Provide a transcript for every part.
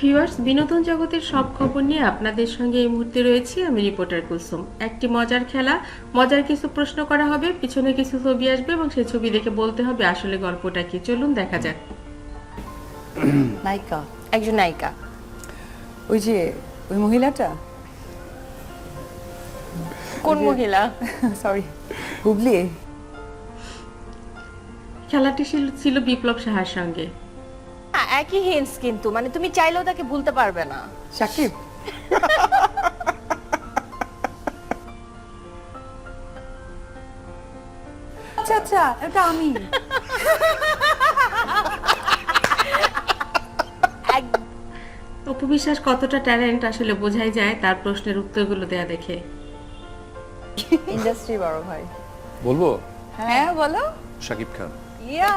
Viewers বিনোদন জগতের সব খবর নিয়ে আপনাদের সঙ্গে এই মুহূর্তে রয়েছি আমি রিপোর্টার কুলসুম। একটি মজার খেলা মজার কিছু প্রশ্ন করা হবে পিছনে কিছু ছবি আসবে এবং সেই ছবি দেখে বলতে হবে আসলে গল্পটা কি। চলুন দেখা যাক। নায়িকা। একজন নায়িকা। ওই যে ওই মহিলাটা? কোন মহিলা? সরি হুবলি। খেলাটি ছিল- বিপ্লব সাহার সঙ্গে। হ্যাঁ, একই হিন্টস কিন্তু। মানে তুমি চাইলেও তাকে ভুলতে পারবে না। সাকিব। আচ্ছা আচ্ছা এটা আমি। অপবিশ্বাস কতটা ট্যালেন্ট আসলে বোঝাই যায় তার প্রশ্নের উত্তরগুলো দেয়া দেখে। ইন্ডাস্ট্রি বড় ভাই। বলব? হ্যাঁ বলো। শাকিব খান। ইয়া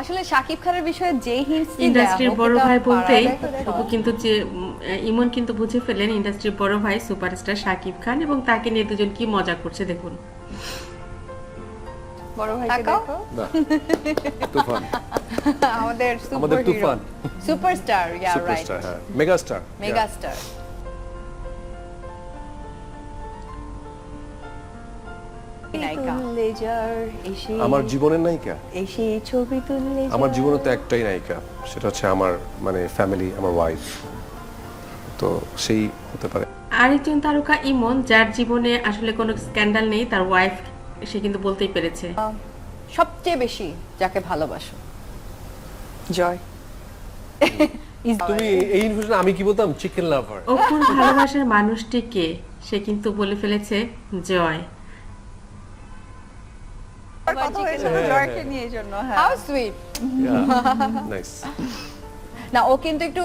আসলে সাকিব খানের বিষয়ে যেই হিন্টস ইন্ডাস্ট্রির বড় ভাই বলতেই অপু কিন্তু যে ইমন কিন্তু বুঝে ফেলেন ইন্ডাস্ট্রির বড় ভাই সুপারস্টার শাকিব খান এবং তাকে নিয়ে দুজন কি মজা করছে দেখুন। বড় ভাইকে দেখো। তুফান। আমাদের আমাদের সুপারস্টার ইয়া রাইট হ্যাঁ। মেগাস্টার মেগাস্টার আমার জীবনের নায়িকা? এসে ছবি তুললে আমার জীবনে তো একটাই নায়িকা সেটা হচ্ছে আমার মানে ফ্যামিলি আমার ওয়াইফ তো সেই হতে পারে। আরেকজন তারকা ইমন যার জীবনে আসলে কোনো স্ক্যান্ডাল নেই তার ওয়াইফ সে কিন্তু বলতেই পেরেছে। সবচেয়ে বেশি যাকে ভালোবাসো। জয়। তুমি এই ইনফরমেশন আমি কি বলতাম? চিকেন লাভার অপুর ভালোবাসার মানুষটি কে? সে কিন্তু বলে ফেলেছে জয়। কথা হয়েছিল জয়কে নিয়ে এই জন্য হ্যাঁ। হাউ সুইট নাইস না ও কিন্তু একটু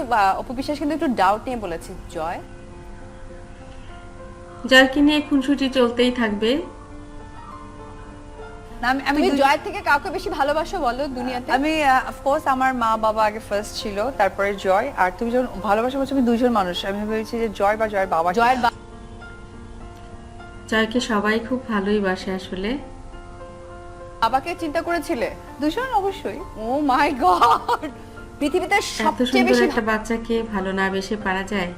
কিন্তু একটু ডাউট নিয়ে বলেছে জয়। জয়কে নিয়ে খুনসুটি চলতেই থাকবে। আমি আমি জয়ের থেকে কাউকে বেশি ভালোবাসো বলো দুনিয়াতে? আমি অফকোর্স আমার মা বাবা আগে ফার্স্ট ছিল তারপরে জয় আর তুমি যখন ভালোবাসা বলছো আমি দুজন মানুষ আমি ভেবেছি যে জয় বা জয়ের বাবা। জয়ের বা- জয়কে সবাই খুব ভালোই বাসে আসলে। বাবাকে চিন্তা করেছিলে? দুজন অবশ্যই। ও মাই গড পৃথিবীতে সবচেয়ে বেশি একটা বাচ্চাকে ভালো না বেশে পারা যায়?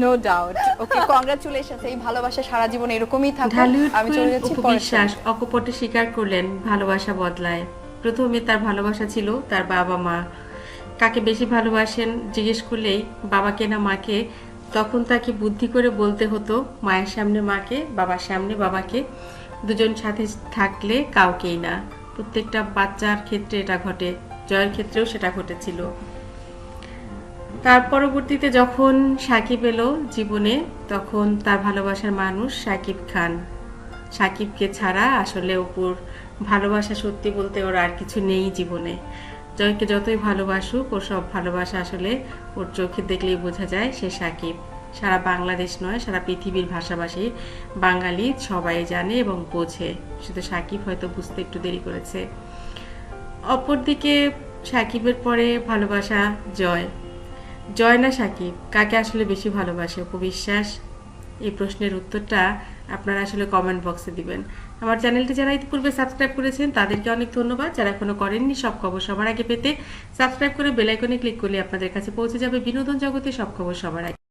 নো ডাউট ওকে কংগ্রাচুলেশনস এই ভালোবাসা সারা জীবন এরকমই থাকুক। আমি চলে যাচ্ছি উপবিশ্বাস অকপটে স্বীকার করলেন ভালোবাসা বদলায়। প্রথমে তার ভালোবাসা ছিল তার বাবা মা। কাকে বেশি ভালোবাসেন জিজ্ঞেস করলেই বাবাকে না মাকে। তখন তাকে বুদ্ধি করে বলতে হতো মায়ের সামনে মাকে বাবার সামনে বাবাকে। দুজন সাথে থাকলে কাউকেই না। প্রত্যেকটা বাচ্চার ক্ষেত্রে এটা ঘটে, জয়ের ক্ষেত্রেও সেটা ঘটেছিল। তার পরবর্তীতে যখন সাকিব এলো জীবনে, তখন তার ভালোবাসার মানুষ সাকিব খান। সাকিবকে ছাড়া আসলে ওপর ভালোবাসা সত্যি বলতে ওর আর কিছু নেই জীবনে। জয়কে যতই ভালোবাসুক, ওর সব ভালোবাসা আসলে ওর চোখে দেখলেই বোঝা যায় সে সাকিব। সারা বাংলাদেশ নয়, সারা পৃথিবীর ভাষাভাষী বাঙালি সবাই জানে এবং বোঝে। শুধু সাকিব হয়তো বুঝতে একটু দেরি করেছে। অপরদিকে সাকিবের পরে ভালোবাসা জয়। জয় না সাকিব? কাকে আসলে বেশি ভালোবাসে? উপবিশ্বাস এই প্রশ্নের উত্তরটা আপনারা আসলে কমেন্ট বক্সে দিবেন। আমার চ্যানেলটি যারা ইতিপূর্বে সাবস্ক্রাইব করেছেন, তাদেরকে অনেক ধন্যবাদ। যারা এখনও করেননি, সব খবর সবার আগে পেতে সাবস্ক্রাইব করে বেল আইকনে ক্লিক করলে আপনাদের কাছে পৌঁছে যাবে বিনোদন জগতে সব খবর সবার আগে।